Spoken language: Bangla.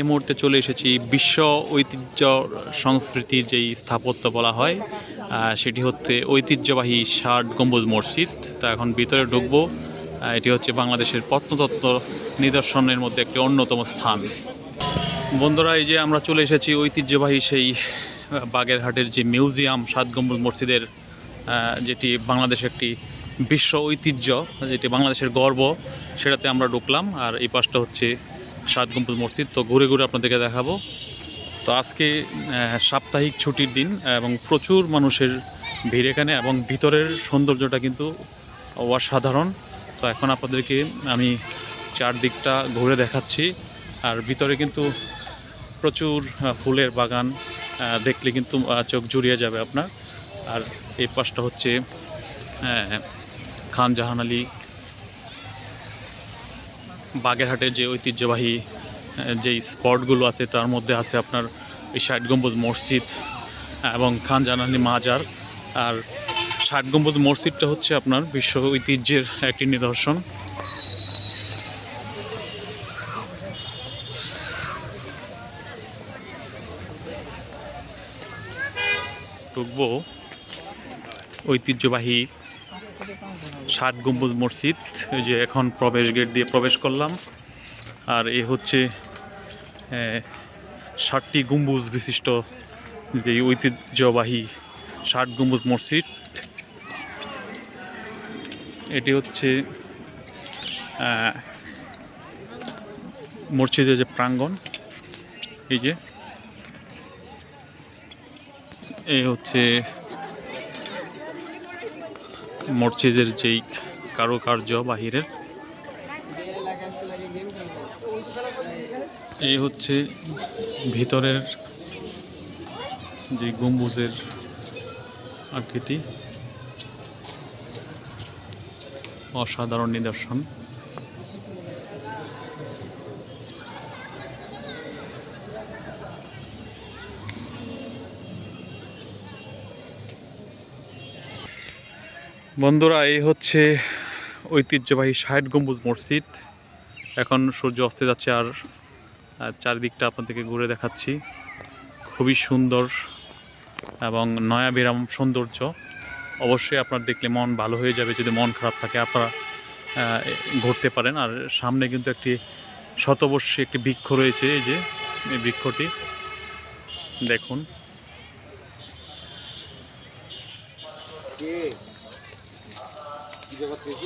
এই মুহূর্তে চলে এসেছি বিশ্ব ঐতিহ্য সংস্কৃতির যেই স্থাপত্য বলা হয় সেটি হচ্ছে ঐতিহ্যবাহী ষাট গম্বুজ মসজিদ। তা এখন ভিতরে ঢুকবো। এটি হচ্ছে বাংলাদেশের প্রত্নতত্ত্ব নিদর্শনের মধ্যে একটি অন্যতম স্থান। বন্ধুরা, এই যে আমরা চলে এসেছি ঐতিহ্যবাহী সেই বাগেরহাটের যে মিউজিয়াম সাত গম্বুজ মসজিদের যেটি বাংলাদেশের একটি বিশ্ব ঐতিহ্য, যেটি বাংলাদেশের গর্ব, সেটাতে আমরা ঢুকলাম। আর এই পাশটা হচ্ছে সাত গম্বুজ মসজিদ। তো ঘুরে ঘুরে আপনাদেরকে দেখাবো। তো আজকে সাপ্তাহিক ছুটির দিন এবং প্রচুর মানুষের ভিড় এখানে এবং ভিতরের সৌন্দর্যটা কিন্তু অসাধারণ। তো এখন আপনাদেরকে আমি চারদিকটা ঘুরে দেখাচ্ছি। আর ভিতরে কিন্তু প্রচুর ফুলের বাগান দেখলে কিন্তু চোখ জুড়িয়ে যাবে আপনার। আর এই পাশটা হচ্ছে খান জাহান আলী বাগেরহাটের যে ঐতিহ্যবাহী যেই স্পটগুলো আছে, তার মধ্যে আছে আপনার এই ষাট গম্বুজ মসজিদ এবং খান জাহানালি মাজার। আর ষাট গম্বুজ মসজিদটা হচ্ছে আপনার বিশ্ব ঐতিহ্যের একটি নিদর্শন। ঢুকবো ঐতিহ্যবাহী ষাট গম্বুজ মসজিদ যে এখন প্রবেশ গেট দিয়ে প্রবেশ করলাম। আর এ হচ্ছে ষাটটি গম্বুজ বিশিষ্ট যে ঐতিহ্যবাহী ষাট গম্বুজ মসজিদ। এটি হচ্ছে মসজিদের যে প্রাঙ্গণ, এই যে। এই হচ্ছে মসজিদের যেই কারুকার্য বাহিরের এই হচ্ছে ভিতরের যে গম্বুজের আকৃতি। অসাধারণ নিদর্শন। বন্ধুরা, এই হচ্ছে ঐতিহ্যবাহী ষাট গম্বুজ মসজিদ। এখন সূর্য অস্তে যাচ্ছে আর চারিদিকটা আপনাদেরকে ঘুরে দেখাচ্ছি। খুবই সুন্দর এবং নয়া বিরাম সৌন্দর্য। অবশ্যই আপনার দেখলে মন ভালো হয়ে যাবে যদি মন খারাপ থাকে। আপনারা ঘুরতে পারেন। আর সামনে কিন্তু একটি শতবর্ষী একটি বৃক্ষ রয়েছে, এই যে, এই বৃক্ষটি। দেখুন। тебе в ответ.